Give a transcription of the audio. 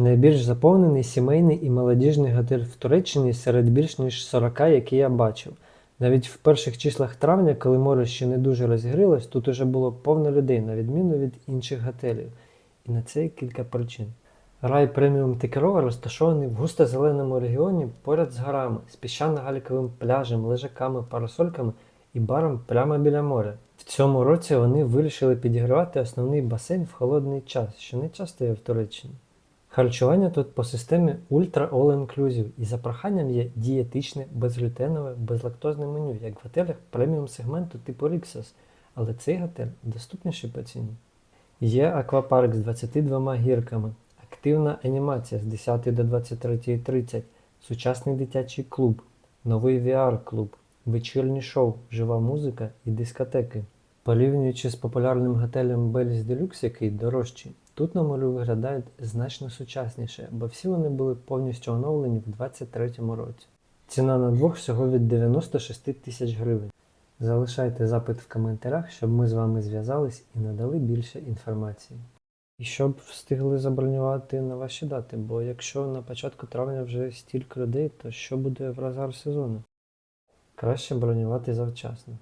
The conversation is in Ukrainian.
Найбільш заповнений сімейний і молодіжний готель в Туреччині серед більш ніж 40, які я бачив. Навіть в перших числах травня, коли море ще не дуже розігрілось, тут уже було повно людей, на відміну від інших готелів. І на це кілька причин. Рай преміум Текерова розташований в густо-зеленому регіоні поряд з горами, з піщано-галіковим пляжем, лежаками, парасольками і баром прямо біля моря. В цьому році вони вирішили підігрівати основний басейн в холодний час, що не часто є в Туреччині. Харчування тут по системі Ultra All Inclusive. І за проханням є дієтичне, безглютенове, безлактозне меню, як в готелях преміум сегменту типу Rixos, але цей готель доступніший по ціні. Є аквапарк з 22 гірками, активна анімація з 10 до 23.30, сучасний дитячий клуб, новий VR-клуб, вечірні шоу, жива музика і дискотеки. Порівнюючи з популярним готелем Bellis Deluxe, який дорожчий, тут на морю виглядають значно сучасніше, бо всі вони були повністю оновлені в 2023 році. Ціна на двох всього від 96 тисяч гривень. Залишайте запит в коментарях, щоб ми з вами зв'язались і надали більше інформації. І щоб встигли забронювати на ваші дати, бо якщо на початку травня вже стільки людей, то що буде в розгар сезону? Краще бронювати завчасно.